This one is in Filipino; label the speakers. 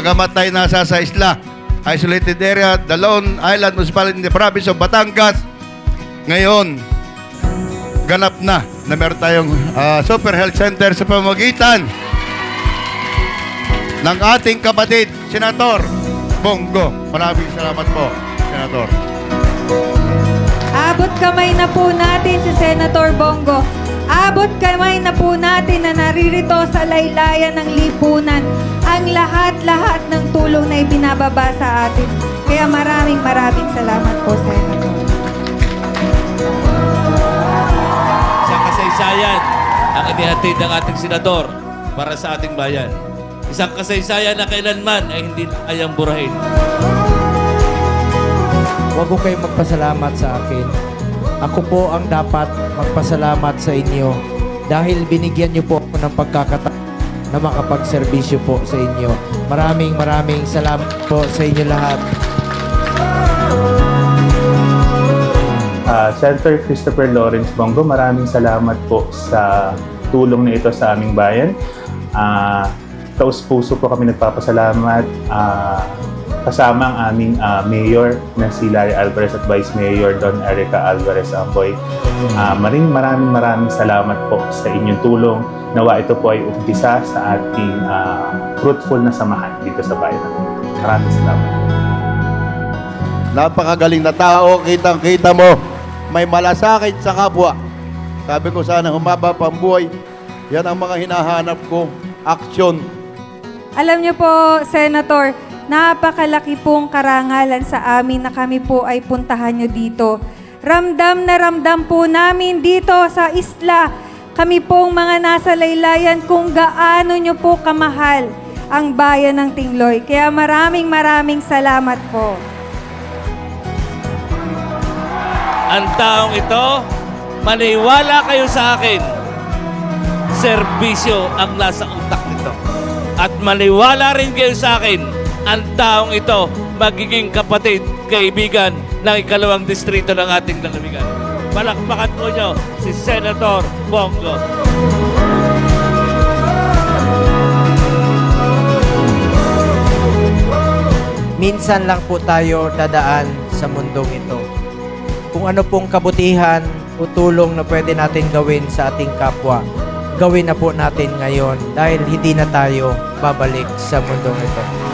Speaker 1: Bagamat tayo nasa sa isla, isolated area, Dalon Island Municipality in the province of Batangas, ngayon, ganap na na meron tayong ah, super health center sa pamamagitan ng ating kapatid, Senator Bongo. Maraming salamat po, Senator.
Speaker 2: Abot kamay na po natin si Senator Bongo. Abot kamay na po natin naririto sa laylayan ng lipunan ang lahat-lahat ng tulong na ibinababa sa atin. Kaya maraming maraming salamat po, Senator.
Speaker 3: Isang kasaysayan ang inihatid ng ating senador para sa ating bayan. Isang kasaysayan na kailanman ay hindi ayang burahin.
Speaker 4: Huwag ko kayong magpasalamat sa akin. Ako po ang dapat magpasalamat sa inyo dahil binigyan niyo po ako ng pagkakataon na makapagserbisyo po sa inyo. Maraming maraming salamat po sa inyo lahat.
Speaker 5: Ah, Senator Christopher Lawrence Bongo, maraming salamat po sa tulong na ito sa aming bayan. Ah, taus puso po kami nagpapasalamat ah, kasama ang aming ah, mayor na si Larry Alvarez at Vice Mayor Don Erica Alvarez Amboy. Ah, maring maraming maraming salamat po sa inyong tulong. Nawa ito po ay umpisa sa ating ah, fruitful na samahan dito sa bayan. Maraming salamat.
Speaker 1: Napakagaling na tao, kitang-kita mo. May malasakit sa kapwa. Sabi ko sana humaba pa ang buhay. Yan ang mga hinahanap ko. Action.
Speaker 2: Alam niyo po, Senator, napakalaki pong karangalan sa amin na kami po ay puntahan niyo dito. Ramdam na ramdam po namin dito sa isla, kami pong mga nasa laylayan kung gaano niyo po kamahal ang bayan ng Tingloy. Kaya maraming maraming salamat po.
Speaker 3: Ang taong ito, maniwala kayo sa akin. Serbisyo ang nasa utak nito. At maniwala rin kayo sa akin, ang taong ito magiging kapatid, kaibigan ng ikalawang distrito ng ating lalawigan. Palakpakan po nyo si Senator Bongo.
Speaker 4: Minsan lang po tayo dadaan sa mundong ito. Kung ano pong kabutihan o tulong na pwede natin gawin sa ating kapwa, gawin na po natin ngayon dahil hindi na tayo babalik sa mundong ito.